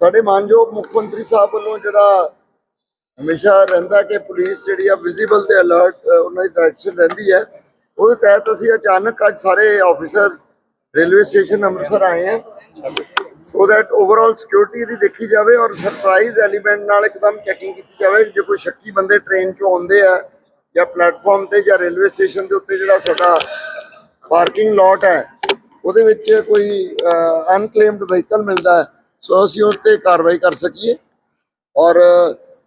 ਸਾਡੇ ਮਾਨਯੋਗ ਮੁੱਖ ਮੰਤਰੀ ਸਾਹਿਬ ਵੱਲੋਂ ਜਿਹੜਾ ਹਮੇਸ਼ਾ ਰਹਿੰਦਾ ਕਿ ਪੁਲਿਸ ਜਿਹੜੀ ਆ ਵਿਜ਼ੀਬਲ ਤੇ ਅਲਰਟ ਉਹਨਾਂ ਦੀ ਡਾਇਰੈਕਸ਼ਨ ਰਹਿੰਦੀ ਹੈ। ਉਹਦੇ ਤਹਿਤ ਅਸੀਂ ਅਚਾਨਕ ਅੱਜ ਸਾਰੇ ਆਫੀਸਰਸ ਰੇਲਵੇ ਸਟੇਸ਼ਨ ਅੰਮ੍ਰਿਤਸਰ ਆਏ ਹਾਂ। ਸੋ ਦੈਟ ਓਵਰਆਲ ਸਿਕਿਉਰਿਟੀ ਦੀ ਦੇਖੀ ਜਾਵੇ ਔਰ ਸਰਪ੍ਰਾਈਜ਼ ਐਲੀਮੈਂਟ ਨਾਲ ਇੱਕਦਮ ਚੈਕਿੰਗ ਕੀਤੀ ਜਾਵੇ, ਜੇ ਕੋਈ ਸ਼ੱਕੀ ਬੰਦੇ ਟ੍ਰੇਨ 'ਚੋਂ ਆਉਂਦੇ ਆ ਜਾਂ ਪਲੇਟਫਾਰਮ ਤੇ ਜਾਂ ਰੇਲਵੇ ਸਟੇਸ਼ਨ ਦੇ ਉੱਤੇ ਜਿਹੜਾ ਸਾਡਾ ਪਾਰਕਿੰਗ ਲੋਟ ਹੈ, ਉਹਦੇ ਵਿੱਚ ਕੋਈ ਅਨਕਲੇਮਡ ਵਹੀਕਲ ਮਿਲਦਾ ਹੈ ਸੋ ਅਸੀਂ ਉਸ ਤੇ ਕਾਰਵਾਈ ਕਰ ਸਕੀਏ। ਔਰ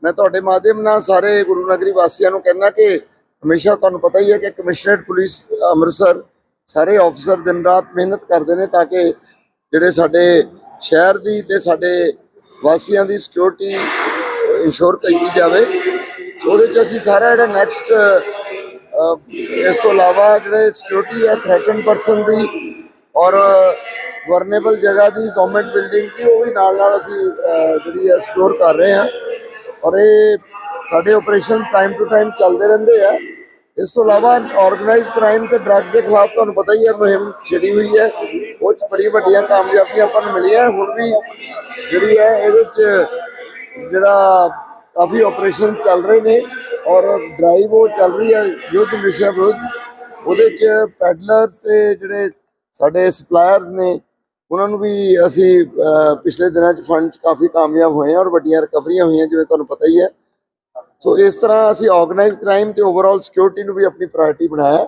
ਮੈਂ ਤੁਹਾਡੇ ਮਾਧਿਅਮ ਨਾਲ ਸਾਰੇ ਗੁਰੂ ਨਗਰੀ ਵਾਸੀਆਂ ਨੂੰ ਕਹਿਣਾ ਕਿ ਹਮੇਸ਼ਾ ਤੁਹਾਨੂੰ ਪਤਾ ਹੀ ਹੈ ਕਿ ਕਮਿਸ਼ਨਰੇਟ ਪੁਲਿਸ, ਅੰਮ੍ਰਿਤਸਰ ਸਾਰੇ ਆਫੀਸਰ ਦਿਨ ਰਾਤ ਮਿਹਨਤ ਕਰਦੇ ਨੇ ਤਾਂ ਕਿ ਜਿਹੜੇ ਸਾਡੇ ਸ਼ਹਿਰ ਦੀ ਤੇ ਸਾਡੇ ਵਾਸੀਆਂ ਦੀ ਸਿਕਿਉਰਿਟੀ ਇੰਸ਼ੋਰ ਕੀਤੀ ਜਾਵੇ। ਉਹਦੇ ਚ ਅਸੀਂ ਸਾਰਾ ਜਿਹੜਾ ਨੈਕਸਟ ਇਸ ਤੋਂ ਇਲਾਵਾ ਜਿਹੜੇ ਸਿਕਿਉਰਿਟੀ ਹੈ ਥ੍ਰੈਟਨ ਪਰਸਨ ਦੀ ਔਰ ਵਰਨੇਬਲ ਜਗ੍ਹਾ ਦੀ ਗਵਰਨਮੈਂਟ ਬਿਲਡਿੰਗ ਸੀ, ਉਹ ਵੀ ਨਾਲ ਨਾਲ ਅਸੀਂ ਜਿਹੜੀ ਹੈ ਸਿਕਿਉਰ ਕਰ ਰਹੇ ਹਾਂ। ਔਰ ਇਹ ਸਾਡੇ ਆਪਰੇਸ਼ਨ ਟਾਈਮ ਟੂ ਟਾਈਮ ਚੱਲਦੇ ਰਹਿੰਦੇ ਆ। ਇਸ ਤੋਂ ਇਲਾਵਾ ਆਰਗੇਨਾਈਜ਼ਡ ਕ੍ਰਾਈਮ ਤੇ ਡਰੱਗਸ ਦੇ ਖਿਲਾਫ ਤੁਹਾਨੂੰ ਪਤਾ ਹੀ ਹੈ, ਮੁਹਿੰਮ ਛਿੜੀ ਹੋਈ ਹੈ। ਉਹ ਚ ਬੜੀ ਵੱਡੀਆਂ ਕਾਮਯਾਬੀਆਂ ਆਪਾਂ ਨੂੰ ਮਿਲੀਆਂ। ਹੁਣ ਵੀ ਜਿਹੜੀ ਹੈ, ਇਹਦੇ ਚ ਜਿਹੜਾ ਕਾਫੀ ਆਪਰੇਸ਼ਨ ਚੱਲ ਰਹੇ ਨੇ। ਔਰ ਡਰਾਈਵ ਉਹ ਚੱਲ ਰਹੀ ਹੈ, ਯੁੱਧ ਨਸ਼ਾ ਵਿਰੁੱਧ। ਉਹਦੇ ਚ ਪੈਡਲਰਸ ਤੇ ਜਿਹੜੇ ਸਾਡੇ ਸਪਲਾਇਰਸ ਨੇ ਉਹਨਾਂ ਨੂੰ ਵੀ ਅਸੀਂ ਪਿਛਲੇ ਦਿਨਾਂ ਚ ਫੰਡ ਚ ਕਾਫੀ ਕਾਮਯਾਬ ਹੋਏ ਹਾਂ ਔਰ ਵੱਡੀਆਂ ਰਿਕਵਰੀਆਂ ਹੋਈਆਂ, ਜਿਵੇਂ ਤੁਹਾਨੂੰ ਪਤਾ ਹੀ ਹੈ। ਸੋ ਇਸ ਤਰ੍ਹਾਂ ਅਸੀਂ ਆਰਗੇਨਾਈਜ਼ਡ ਕ੍ਰਾਈਮ ਤੇ ਓਵਰਆਲ ਸਿਕਿਉਰਿਟੀ ਨੂੰ ਵੀ ਆਪਣੀ ਪ੍ਰਾਇੋਰਟੀ ਬਣਾਇਆ।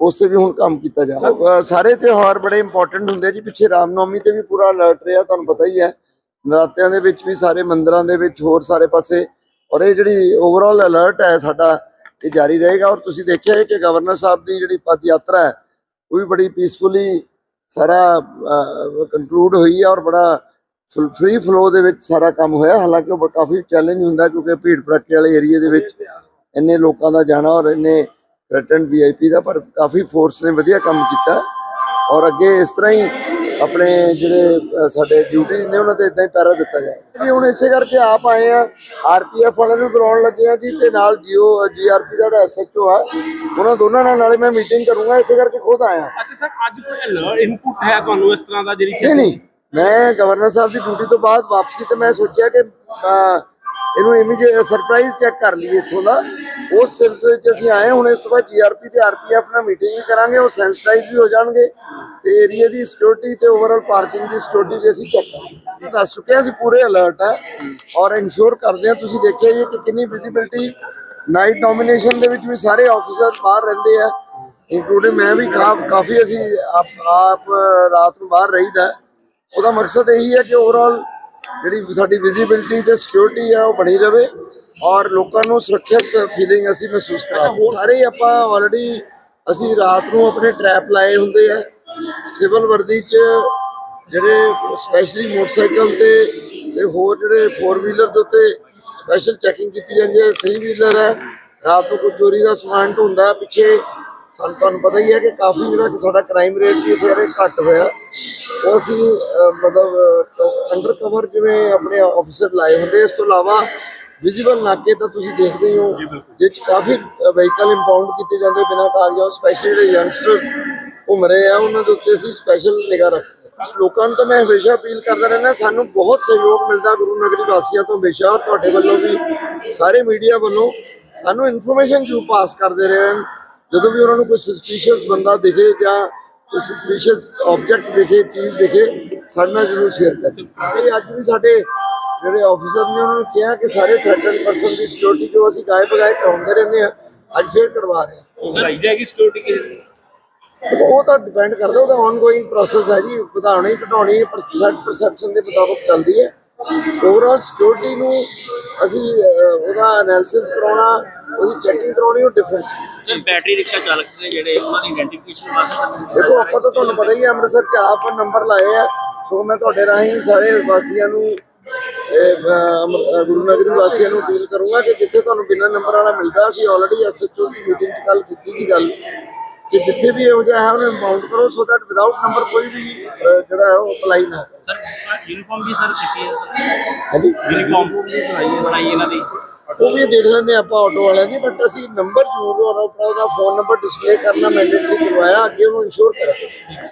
ਉਸ ਤੇ ਵੀ ਹੁਣ ਕੰਮ ਕੀਤਾ ਜਾ ਰਿਹਾ। ਸਾਰੇ ਤਿਉਹਾਰ ਬੜੇ ਇੰਪੋਰਟੈਂਟ ਹੁੰਦੇ ਜੀ। ਪਿੱਛੇ ਰਾਮਨੌਮੀ ਤੇ ਵੀ ਪੂਰਾ ਅਲਰਟ ਰਿਹਾ, ਤੁਹਾਨੂੰ ਪਤਾ ਹੀ ਹੈ। ਨਰਾਤਿਆਂ ਦੇ ਵਿੱਚ ਵੀ ਸਾਰੇ ਮੰਦਰਾਂ ਦੇ ਵਿੱਚ ਹੋਰ ਸਾਰੇ ਪਾਸੇ। ਔਰ ਇਹ ਜਿਹੜੀ ਓਵਰਆਲ ਅਲਰਟ ਹੈ ਸਾਡਾ, ਇਹ ਜਾਰੀ ਰਹੇਗਾ। ਔਰ ਤੁਸੀਂ ਦੇਖਿਆ ਹੈ ਕਿ ਗਵਰਨਰ ਸਾਹਿਬ ਦੀ ਜਿਹੜੀ ਪਦ ਯਾਤਰਾ ਹੈ, ਉਹ ਵੀ ਬੜੀ ਪੀਸਫੁਲੀ ਸਾਰਾ ਕੰਕਲੂਡ ਹੋਈ ਹੈ ਔਰ ਬੜਾ ਫ੍ਰੀ ਫਲੋ ਦੇ ਵਿੱਚ ਸਾਰਾ ਕੰਮ ਹੋਇਆ। ਹਾਲਾਂਕਿ ਉਹ ਕਾਫੀ ਚੈਲੰਜ ਹੁੰਦਾ ਕਿਉਂਕਿ ਭੀੜ ਭੜੱਕੇ ਵਾਲੇ ਏਰੀਆ ਦੇ ਵਿੱਚ ਇੰਨੇ ਲੋਕਾਂ ਦਾ ਜਾਣਾ ਔਰ ਇੰਨੇ ਥ੍ਰੈਟਨ ਵੀਆਈਪੀ ਦਾ, ਪਰ ਕਾਫੀ ਫੋਰਸ ਨੇ ਵਧੀਆ ਕੰਮ ਕੀਤਾ। ਔਰ ਅੱਗੇ ਇਸ ਤਰ੍ਹਾਂ ਹੀ ਆਪਣੇ ਜਿਹੜੇ ਸਾਡੇ ਡਿਊਟੀਆਂ ਨੇ ਉਹਨਾਂ ਤੇ ਇਦਾਂ ਹੀ ਪੈਰਾ ਦਿੱਤਾ ਜਾਏ ਜੀ ਹੁਣ ਇਸੇ ਕਰਕੇ ਆਪ ਆਏ ਆ ਆਰਪੀਐਫ ਵਾਲਿਆਂ ਨੂੰ ਬੁਲਾਉਣ ਲੱਗੇ ਆ ਜੀ ਤੇ ਨਾਲ ਜੀਓ ਜੀਆਰਪੀ ਦਾ ਜਿਹੜਾ ਐਸਐਚਓ ਆ ਉਹਨਾਂ ਦੋਨਾਂ ਨਾਲ ਨਾਲੇ ਮੈਂ ਮੀਟਿੰਗ ਕਰੂੰਗਾ ਇਸੇ ਕਰਕੇ ਖੁਦ ਆਇਆ। ਅੱਛਾ ਸਰ ਅੱਜ ਕੋਈ ਅਲਰਟ ਇਨਪੁਟ ਹੈ ਤੁਹਾਨੂੰ ਇਸ ਤਰ੍ਹਾਂ ਦਾ ਜਿਹੜੀ ਨਹੀਂ ਨਹੀਂ ਮੈਂ ਗਵਰਨਰ ਸਾਹਿਬ ਦੀ ਡਿਊਟੀ ਤੋਂ ਬਾਅਦ ਵਾਪਸੀ ਤੇ ਮੈਂ ਸੋਚਿਆ ਕਿ ਇਹਨੂੰ ਇਮੀਡੀਏਟ ਸਰਪ੍ਰਾਈਜ਼ ਚੈੱਕ ਕਰ ਲਈਏ ਇੱਥੋਂ ਦਾ। ਉਸ ਸਿਲਸਿਲੇ 'ਚ ਅਸੀਂ ਆਏ ਹੁਣ ਇਸ ਤੋਂ ਬਾਅਦ ਜੀਆਰਪੀ ਤੇ ਆਰਪੀਐਫ ਨਾਲ ਮੀਟਿੰਗ ਵੀ ਕਰਾਂਗੇ, ਉਹ ਸੈਂਸਿਟਾਈਜ਼ ਵੀ ਹੋ ਜਾਣਗੇ ਤੇ ਏਰੀਆ ਦੀ ਸਿਕਿਉਰਿਟੀ ਤੇ ਓਵਰਆਲ ਪਾਰਕਿੰਗ ਦੀ ਸਿਕਿਉਰਿਟੀ ਵੀ ਅਸੀਂ ਚੈੱਕ ਕਰਾਂਗੇ। ਮੈਂ ਦੱਸ ਚੁੱਕਿਆ ਅਸੀਂ ਪੂਰੇ ਅਲਰਟ ਹੈ ਔਰ ਇਨਸ਼ੋਰ ਕਰਦੇ ਹਾਂ, ਤੁਸੀਂ ਦੇਖਿਆ ਹੀ ਹੈ ਕਿ ਕਿੰਨੀ ਵਿਜ਼ਿਬਿਲਟੀ ਨਾਈਟ ਨੋਮੀਨੇਸ਼ਨ ਦੇ ਵਿੱਚ ਵੀ ਸਾਰੇ ਆਫੀਸਰ ਬਾਹਰ ਰਹਿੰਦੇ ਆ ਇਨਕਲੂਡਿੰਗ ਮੈਂ ਵੀ ਕਾ- ਕਾਫੀ ਅਸੀਂ ਆਪ ਆਪ, ਰਾਤ ਨੂੰ ਬਾਹਰ ਰਹੀਦਾ ਉਹਦਾ ਮਕਸਦ ਇਹੀ ਹੈ ਕਿ ਓਵਰਆਲ ਜਿਹੜੀ ਸਾਡੀ ਵਿਜ਼ਿਬਿਲਟੀ ਤੇ ਸਿਕਿਉਰਿਟੀ ਹੈ, ਉਹ ਬਣੀ ਰਵੇ। ਔਰ ਲੋਕਾਂ ਨੂੰ ਸੁਰੱਖਿਅਤ ਫੀਲਿੰਗ ਅਸੀਂ ਮਹਿਸੂਸ ਕਰਾ ਸਕੀਏ ਸਾਰੇ ਆਪਾਂ ਆਲਰੇਡੀ ਅਸੀਂ ਰਾਤ ਨੂੰ ਆਪਣੇ ਟਰੈਪ ਲਾਏ ਹੁੰਦੇ ਆ। ਸਿਵਲ ਵਰਦੀ 'ਚ ਜਿਹੜੇ ਸਪੈਸ਼ਲੀ ਮੋਟਰਸਾਈਕਲ ਤੇ ਤੇ ਹੋਰ ਜਿਹੜੇ 4 ਵੀਲਰ ਦੇ ਉੱਤੇ ਸਪੈਸ਼ਲ ਚੈਕਿੰਗ ਕੀਤੀ ਜਾਂਦੀ ਹੈ। 3 ਵੀਲਰ ਹੈ। ਰਾਤ ਨੂੰ ਕੋਈ ਚੋਰੀ ਦਾ ਸਮਾਨ ਢੁੰਦਾ ਪਿੱਛੇ ਸਾਨੂੰ ਤੁਹਾਨੂੰ ਪਤਾ ਹੀ ਹੈ ਕਿ ਕਾਫੀ ਜਿਹੜਾ ਕਿ ਸਾਡਾ ਕ੍ਰਾਈਮ ਰੇਟ ਵੀ ਇਸ ਵਾਰੇ ਘੱਟ ਹੋਇਆ। ਉਹ ਅਸੀਂ ਮਤਲਬ ਅੰਡਰ ਕਵਰ ਜਿਵੇਂ ਆਪਣੇ ਆਫੀਸਰ ਲਾਏ ਹੁੰਦੇ ਇਸ ਤੋਂ ਇਲਾਵਾ ਵਿਜ਼ੀਬਲ ਨਾਕੇ ਤਾਂ ਤੁਸੀਂ ਦੇਖਦੇ ਹੀ ਹੋ ਜਿਹ 'ਚ ਕਾਫੀ ਵਹੀਕਲ ਇੰਪਾਊਂਡ ਕੀਤੇ ਜਾਂਦੇ ਬਿਨਾਂ ਕਾਗਜ਼ਾਂ ਸਪੈਸ਼ਲੀ ਜਿਹੜੇ ਯੰਗਸਟਰਸ ਘੁੰਮ ਰਹੇ ਆ ਉਹਨਾਂ ਦੇ ਉੱਤੇ ਅਸੀਂ ਸਪੈਸ਼ਲ ਨਿਗਾਹ ਰੱਖਦੇ। ਲੋਕਾਂ ਨੂੰ ਤਾਂ ਮੈਂ ਹਮੇਸ਼ਾ ਅਪੀਲ ਕਰਦਾ ਰਹਿੰਦਾ ਸਾਨੂੰ ਬਹੁਤ ਸਹਿਯੋਗ ਮਿਲਦਾ ਗੁਰੂ ਨਗਰੀ ਵਾਸੀਆਂ ਤੋਂ ਹਮੇਸ਼ਾ ਔਰ ਤੁਹਾਡੇ ਵੱਲੋਂ ਵੀ ਸਾਰੇ ਮੀਡੀਆ ਵੱਲੋਂ। ਸਾਨੂੰ ਇਨਫੋਰਮੇਸ਼ਨ ਜੂ ਪਾਸ ਕਰਦੇ ਰਹੇ ਹਨ ਜਦੋਂ ਵੀ ਉਹਨਾਂ ਨੂੰ ਕੋਈ ਸਸਪੀਸ਼ੀਅਸ ਬੰਦਾ ਦਿਖੇ ਜਾਂ ਕੋਈ ਸਸਪੀਸ਼ੀਅਸ ਆਬਜੈਕਟ ਦਿਖੇ ਚੀਜ਼ ਦਿਖੇ ਸਾਡੇ ਨਾਲ ਜ਼ਰੂਰ ਸ਼ੇਅਰ ਕरें ਇਹ ਅੱਜ ਵੀ ਸਾਡੇ ਜਿਹੜੇ ਆਫੀਸਰ ਨੇ ਉਹਨਾਂ ਨੂੰ ਕਿਹਾ ਕਿ ਸਾਰੇ ਥ੍ਰੈਟਨ ਪਰਸਨ ਦੀ ਸਿਕਿਉਰਿਟੀ ਜੋ ਅਸੀਂ ਗਾਇਬ ਬਗਾਏ ਕਰਾਉਂਦੇ ਰਹਿੰਦੇ ਆ ਅੱਜ ਫੇਰ ਕਰਵਾ ਰਹੇ ਹਾਂ। ਵਧਾਈ ਜਾਏਗੀ ਸਿਕਿਉਰਿਟੀ ਕਿ? ਉਹ ਤਾਂ ਡਿਪੈਂਡ ਕਰਦਾ ਉਹਦਾ ਆਨਗੋਇੰਗ ਪ੍ਰੋਸੈਸ ਹੈ ਜੀ ਵਧਾਉਣੀ ਘਟਾਉਣੀ ਪਰਸੈਂਟ ਪਰਸੈਪਸ਼ਨ ਦੇ ਮੁਤਾਬਕ ਚੱਲਦੀ ਹੈ। ਓਵਰਆਲ ਸਿਕਿਉਰਿਟੀ ਨੂੰ ਅਸੀਂ ਉਹਦਾ ਐਨਾਲਿਸਿਸ ਕਰਾਉਣਾ ਉਹਦੀ ਚੈਕਿੰਗ ਕਰਾਉਣੀ ਉਹ ਡਿਫਰੈਂਟ ਸਰ ਬੈਟਰੀ ਰਿਕਸ਼ਾ ਚਾਲਕ ਨੇ ਜਿਹੜੇ ਉਹਨਾਂ ਦੀ ਆਇਡੈਂਟੀਫਿਕੇਸ਼ਨ ਵਾਸਤੇ ਦੇਖੋ ਆਪਾਂ ਤਾਂ ਤੁਹਾਨੂੰ ਪਤਾ ਹੀ ਹੈ ਅੰਮ੍ਰਿਤਸਰ ਚ ਆਪ ਨੰਬਰ ਲਾਏ ਆ ਸੋ ਮੈਂ ਤੁਹਾਡੇ ਰਾਹੀਂ ਸਾਰੇ ਵਾਸੀਆਂ ਨੂੰ ਗੁਰੂ ਨਗਰੀ ਵਾਸੀਆਂ ਨੂੰ ਅਪੀਲ ਕਰੂੰਗਾ ਕਿ ਜਿੱਥੇ ਤੁਹਾਨੂੰ ਬਿਨਾਂ ਨੰਬਰ ਵਾਲਾ ਮਿਲਦਾ ਸੀ ਆਲਰੇਡੀ ਐਸਐਚਓ ਦੀ ਮੀਟਿੰਗ 'ਚ ਗੱਲ ਕੀਤੀ ਸੀ ਗੱਲ ਕਿ ਜਿੱਥੇ ਵੀ ਇਹੋ ਜਿਹਾ ਹੈ ਉਹਨੂੰ ਇੰਪਾਊਂਡ ਕਰੋ ਸੋ ਦੈਟ ਵਿਦਆਊਟ ਨੰਬਰ ਕੋਈ ਵੀ ਜਿਹੜਾ ਹੈ ਉਹ ਅਪਲਾਈ ਨਾ ਕਰੇ। ਸਰ ਯੂਨੀਫਾਰਮ ਵੀ ਸਰ ਕੀਤੀ ਹੈ ਸਰ। ਹਾਂਜੀ? ਯੂਨੀਫਾਰਮ ਬਣਾਈ ਇਹਨਾਂ ਦੀ। ਉਹ ਵੀ ਦੇਖ ਲੈਂਦੇ ਆਪਾਂ ਆਟੋ ਵਾਲਿਆਂ ਦੀ ਬਟ ਅਸੀਂ ਨੰਬਰ ਜ਼ਰੂਰ ਉਹਦਾ ਫੋਨ ਨੰਬਰ ਡਿਸਪਲੇ ਕਰਨਾ ਮੈਂਡੇਟਰੀ ਕਰਵਾਇਆ ਅੱਗੇ ਉਹਨੂੰ ਇੰਸ਼ੋਰ ਕਰਾਂਗੇ।